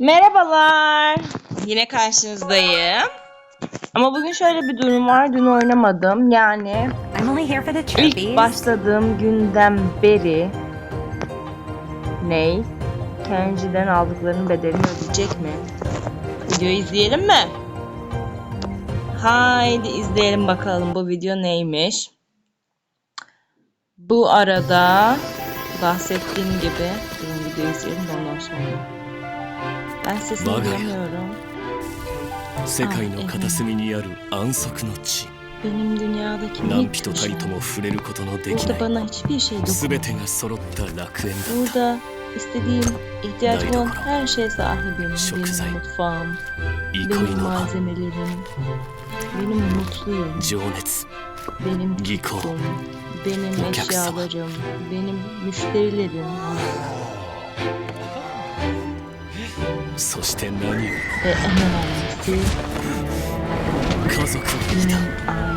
Merhabalar. Yine karşınızdayım. Ama bugün şöyle bir durum var. Dün oynamadım. Yani ilk başladığım günden beri Ney? Kenji'den aldıklarının bedelini ödeyecek mi? Videoyu izleyelim mi? Haydi izleyelim bakalım bu video neymiş. Bu arada bahsettiğim gibi Durun videoyu izleyelim de ondan sonra. Ben sesini Bagaya. duyamıyorum. 世界の片隅にある安息の地 Benim dünyadaki 何 minik 人たりとも köşem. 触れることのでき Burada ない bana hiçbir şey dokunmuyor. 全てが揃った楽園だ Burada istediğim, ihtiyacım olan Dayı her şeye sahibim. Çok Benim güzel. mutfağım, 憩 benim いの場 malzemelerim, benim mutluyum, 情熱 benim Giko. tutkum, benim Bu kapsama. eşyalarım, benim müşterilerim そして何を？家族がいた。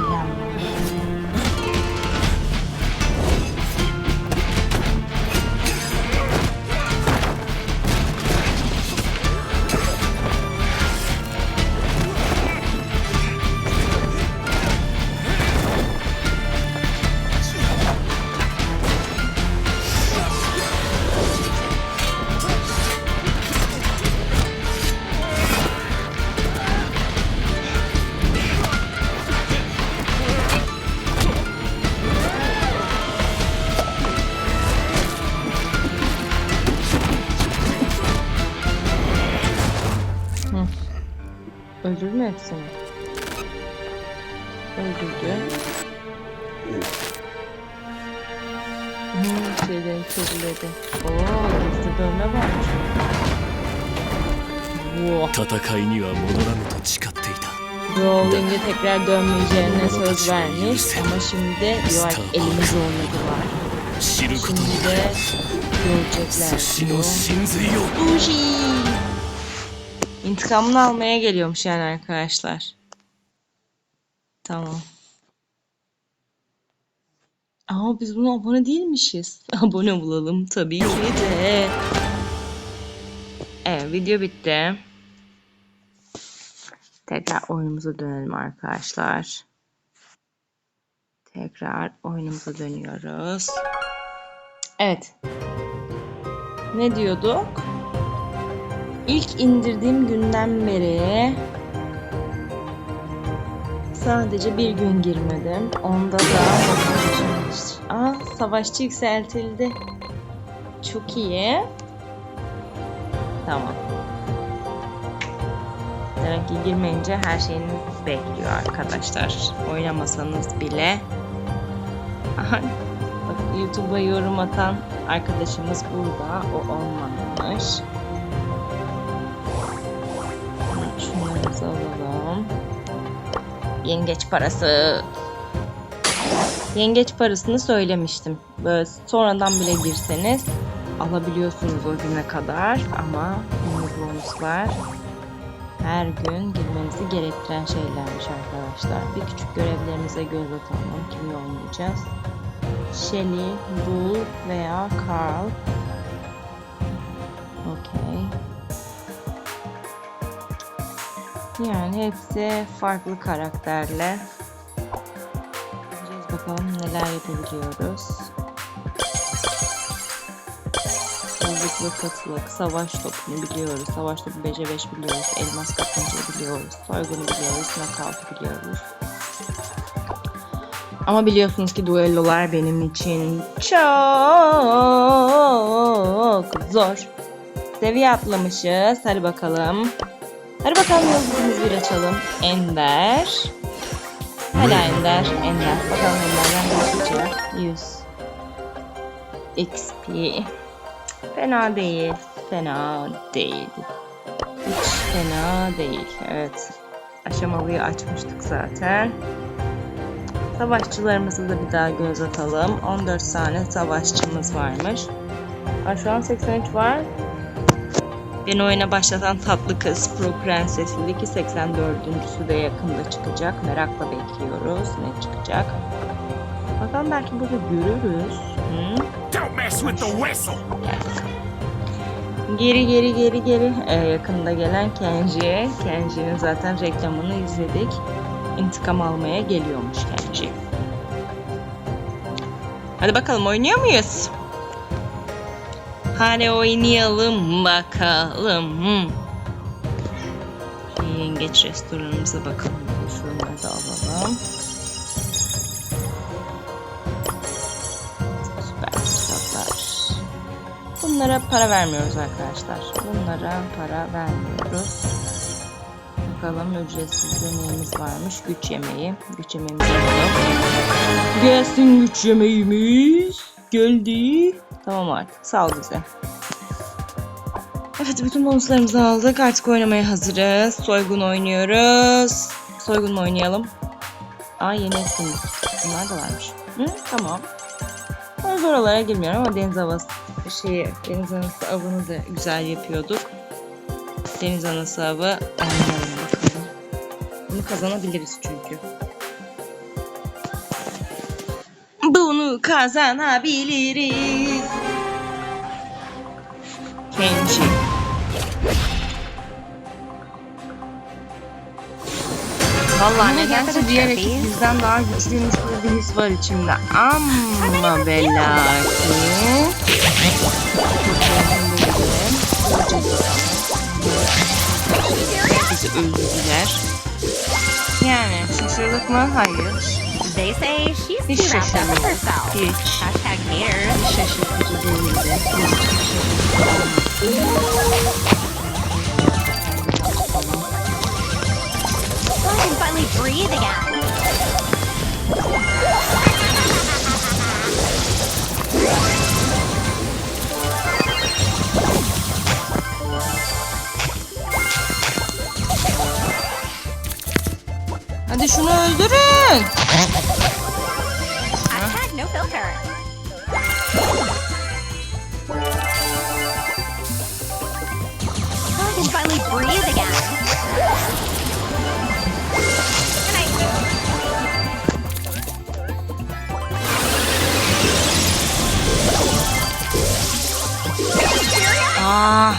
Ailem. Öldürdü. Hmm, şeyleri körüledi. Oo, gizli dövme varmış. 戦いには戻らぬと誓っていた Rowling'e tekrar dönmeyeceğine söz vermiş ama şimdi York Star elini Wars. zorladılar. 知ることに Şimdi な de る görecekler 寿司の diyor. 真髄を Sushi. İntikamını almaya geliyormuş yani arkadaşlar. Tamam. Ama biz buna abone değilmişiz. Abone bulalım tabii ki de. Evet video bitti. Tekrar oyunumuza dönelim arkadaşlar. Tekrar oyunumuza dönüyoruz. Evet. Ne diyorduk? İlk indirdiğim günden beri sadece bir gün girmedim. Onda da Aa, savaşçı yükseltildi. Çok iyi. Tamam. Demek ki girmeyince her şeyiniz bekliyor arkadaşlar. Oynamasanız bile. YouTube'a yorum atan arkadaşımız burada. O olmamış. Şunlarımızı alalım. Yengeç parası. Yengeç parasını söylemiştim. Böyle sonradan bile girseniz alabiliyorsunuz o güne kadar ama bonuslar her gün girmenizi gerektiren şeylermiş arkadaşlar. Bir küçük görevlerimize göz atalım. Kimle oynayacağız? Shelly, Bull veya Carl. Yani hepsi farklı karakterle. Göreceğiz bakalım neler yapabiliyoruz. Hızlıklı katılık, savaş topunu biliyoruz. Savaş topu bece 5 biliyoruz. Elmas kapıncayı biliyoruz. Soygunu biliyoruz. Knockout'u biliyoruz. Ama biliyorsunuz ki duellolar benim için çok zor. Seviye atlamışız. Hadi bakalım. Hadi bakalım yıldızımızı bir açalım. Ender. Hadi Ender. Ender. Bakalım Ender'den ne çıkacak. 100. XP. Fena değil. Fena değil. Hiç fena değil. Evet. Aşamalıyı açmıştık zaten. Savaşçılarımızı da bir daha göz atalım. 14 tane savaşçımız varmış. Aa, şu an 83 var. Beni oyuna başlatan tatlı kız Pro Prenses'li ki 84.sü de yakında çıkacak. Merakla bekliyoruz ne çıkacak. Bakalım belki burada görürüz. Hı? Don't mess with the whistle. Geri geri geri geri Ee, yakında gelen Kenji. Kenji'nin zaten reklamını izledik. İntikam almaya geliyormuş Kenji. Hadi bakalım oynuyor muyuz? Hadi oynayalım bakalım. Hmm. Yengeç restoranımıza bakalım. Şunları da alalım. Süper fırsatlar. Bunlara para vermiyoruz arkadaşlar. Bunlara para vermiyoruz. Bakalım ücretsizde neyimiz varmış. Güç yemeği. Güç yemeğimizi alalım. Gelsin güç yemeğimiz. Geldi. Tamam artık. Sağ ol bize. Evet bütün bonuslarımızı aldık. Artık oynamaya hazırız. Soygun oynuyoruz. Soygun mu oynayalım? Aa yeni etkinlik. Bunlar da varmış. Hı, tamam. Ben zor oralara girmiyorum ama deniz havası şeyi, deniz anası avını da güzel yapıyorduk. Deniz anası avı oynayalım bakalım. Bunu kazanabiliriz çünkü. Bunu kazanabiliriz. Kenji. Vallahi nedense diğer ekip bizden daha güçlüymüş gibi bir his var içimde. Ama ve lakin... Bizi öldürdüler. Yani şaşırdık mı? Hayır. They say she's too wrapped up with herself. Hashtag haters. I'm finally breathing Aa.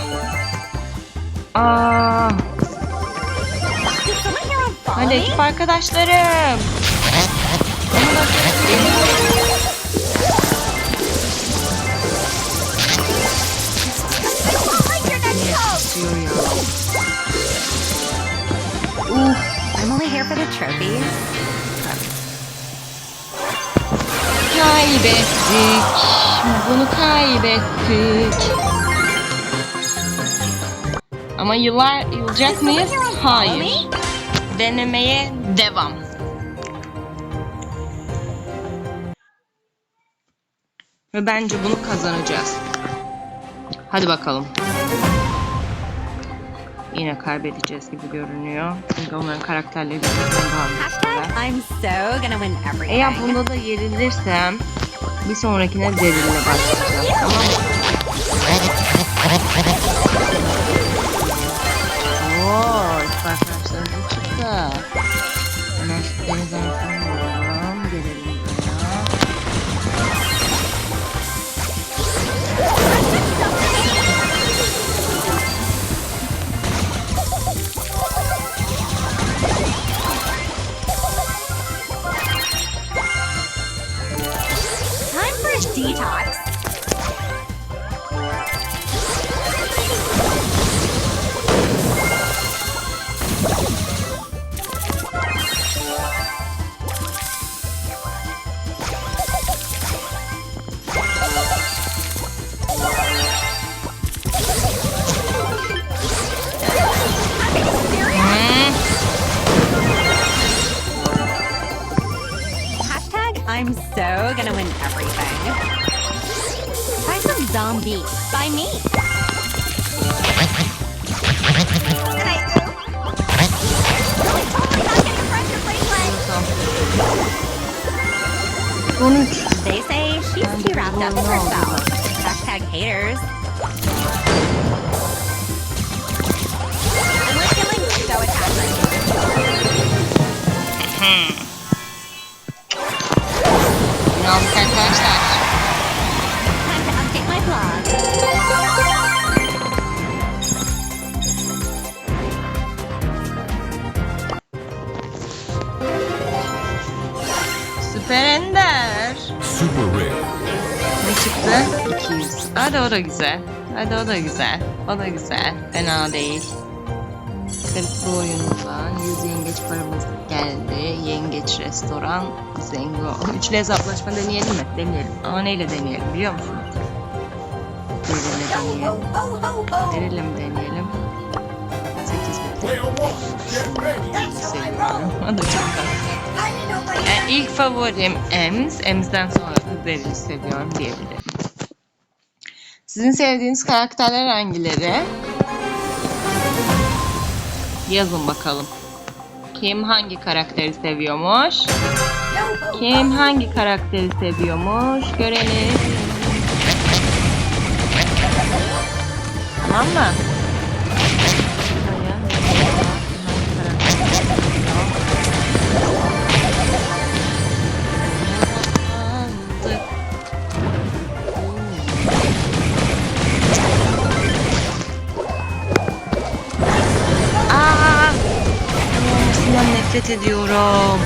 Aa. Here on follow Hadi ekip arkadaşlarım. I'm only here for the trophies. Kaybettik. Bunu kaybettik. Ama yıllar yılacak mıyız? Hayır. Denemeye devam. Ve bence bunu kazanacağız. Hadi bakalım. Yine kaybedeceğiz gibi görünüyor. Çünkü onların karakterleri daha I'm so gonna win everything. Eğer bunda da yenilirsem bir sonrakine Daryl'le başlayacağım. Tamam mı? Oo, ekip arkadaşlarım çıktı. Hemen şu I'm so gonna win everything. Try some zombie by me. And. They say she's too wrapped up with herself. Hashtag haters. I'm like feeling so attached hmm. abone olduk arkadaşlar. Süper Ender. Super Rare. Ne çıktı? 200. Hadi o da güzel. Hadi o da güzel. O da güzel. Fena değil. Kırıklı oyundan 100 yengeç paramız geldi. Yengeç restoran Zengo. Üçlü hesaplaşma deneyelim mi? Deneyelim. Ama neyle deneyelim biliyor musunuz? Deneyelim deneyelim. Deneyelim deneyelim. 8 bit. Seviyorum. Yani ilk favorim Ems. Ems'den sonra da Daryl'i seviyorum diyebilirim. Sizin sevdiğiniz karakterler hangileri? Yazın bakalım. Kim hangi karakteri seviyormuş? Kim hangi karakteri seviyormuş? Görelim. Tamam mı? Ediyorum.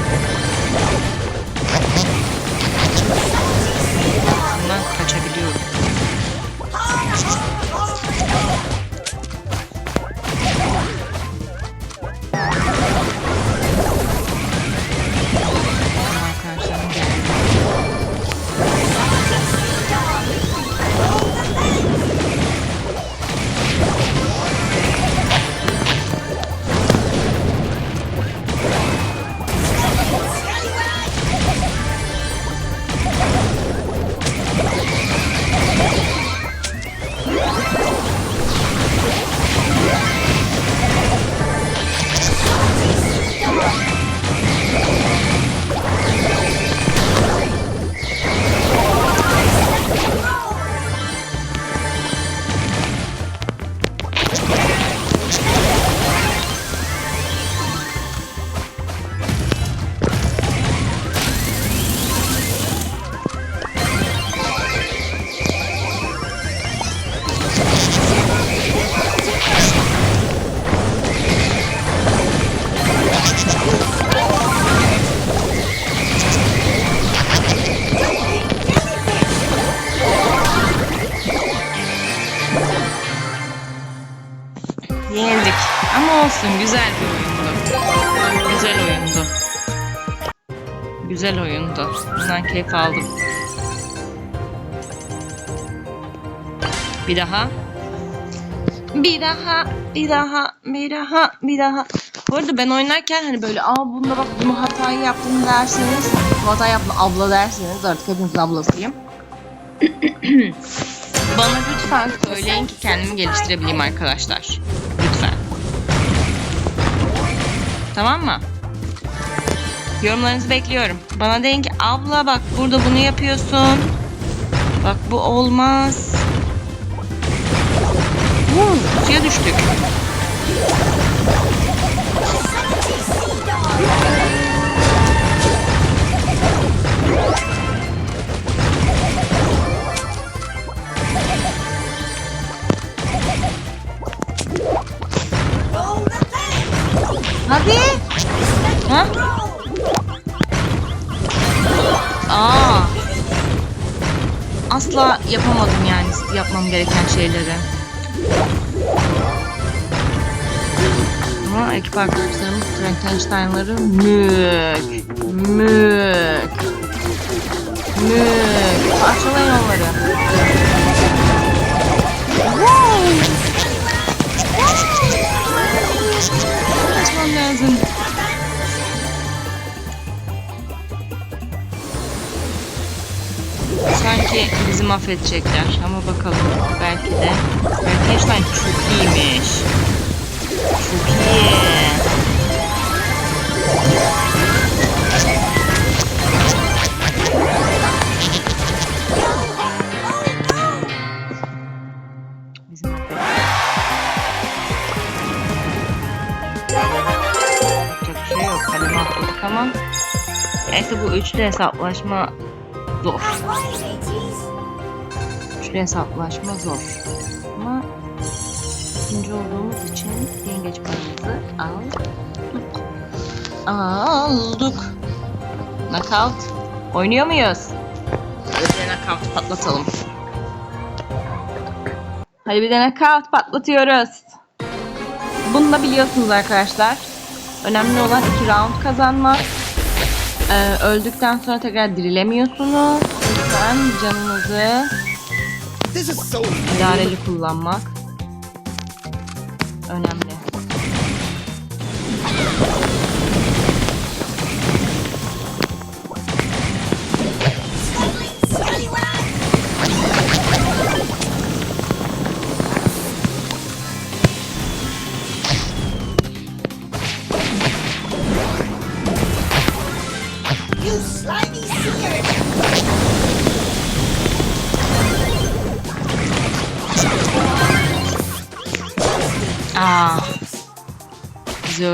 Bundan keyif aldım. Bir daha. Bir daha, bir daha, bir daha, bir daha. Bu arada ben oynarken hani böyle aa bunda bak bunu hatayı yaptım derseniz bu hatayı yaptım abla derseniz artık hepinizin ablasıyım. Bana lütfen söyleyin ki kendimi geliştirebileyim arkadaşlar. Lütfen. Tamam mı? Yorumlarınızı bekliyorum. Bana deyin ki abla bak burada bunu yapıyorsun. Bak bu olmaz. Vuu, suya düştük. Yapamadım yani yapmam gereken şeyleri. Ama ekip arkadaşlarımız Frankenstein'ları mük, mük, mük. Parçalayın onları. Mahvedecekler ama bakalım belki de. Frankenstein çok iyiymiş. Çok iyi. Bir şey. Neyse bu üçlü hesaplaşma zor. Üçlü hesaplaşma zor. Ama ikinci olduğumuz için yengeç paramızı aldık. Aldık. Knockout. Oynuyor muyuz? Hadi bir knockout patlatalım. Hadi bir de knockout patlatıyoruz. Bunu da biliyorsunuz arkadaşlar. Önemli olan iki round kazanmak. Ee, öldükten sonra tekrar dirilemiyorsunuz. Lütfen canınızı idareli kullanmak önemli.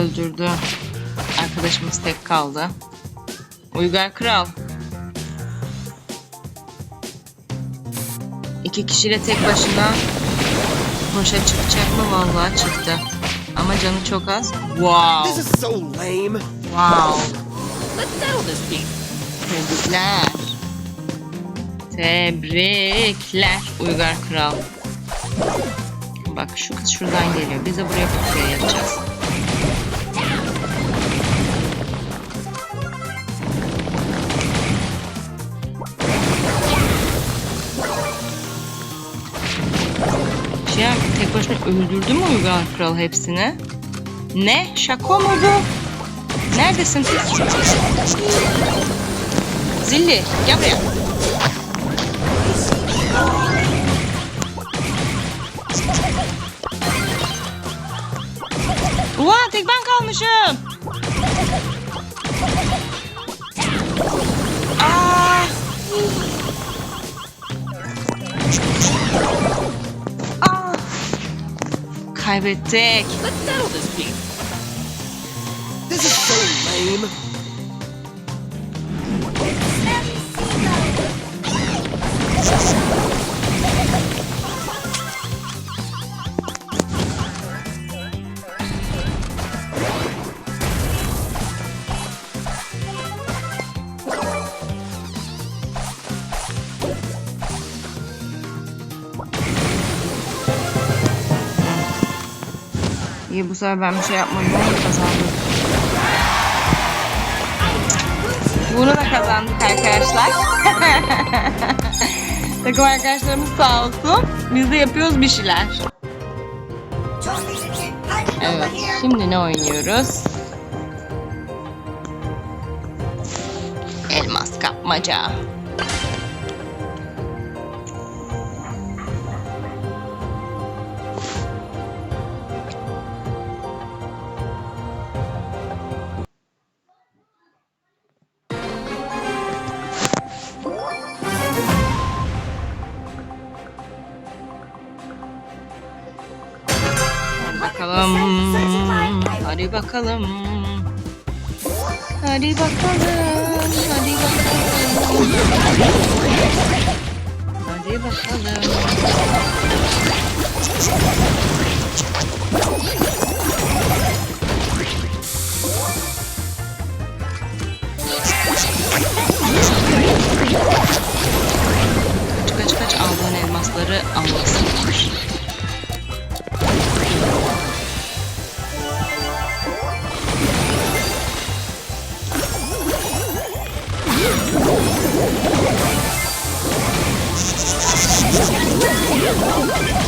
Öldürdü. Arkadaşımız tek kaldı. Uygar Kral. İki kişiyle tek başına boşa çıkacak mı? Vallahi çıktı. Ama canı çok az. Wow. This is so lame. Wow. Let's settle this beef. Tebrikler. Tebrikler Uygar Kral. Bak şu kız şuradan geliyor. Biz de buraya pusuya yapacağız. Tek başına öldürdü mü Uygar Kral hepsini? Ne? Şaka mı bu? Neredesin? Zilli gel buraya. Ulan tek ben kalmışım. Kaybettik. Let's settle this beef. Bu sefer ben bir şey yapmadım ama kazandım. Bunu da kazandık arkadaşlar. Takım arkadaşlarımız sağ olsun. Biz de yapıyoruz bir şeyler. Evet. Şimdi ne oynuyoruz? Elmas kapmaca. Bakalım. Hadi bakalım. Hadi bakalım. Hadi bakalım. Hadi bakalım. Kaç kaç kaç aldığın elmasları almasınlar. Let's go.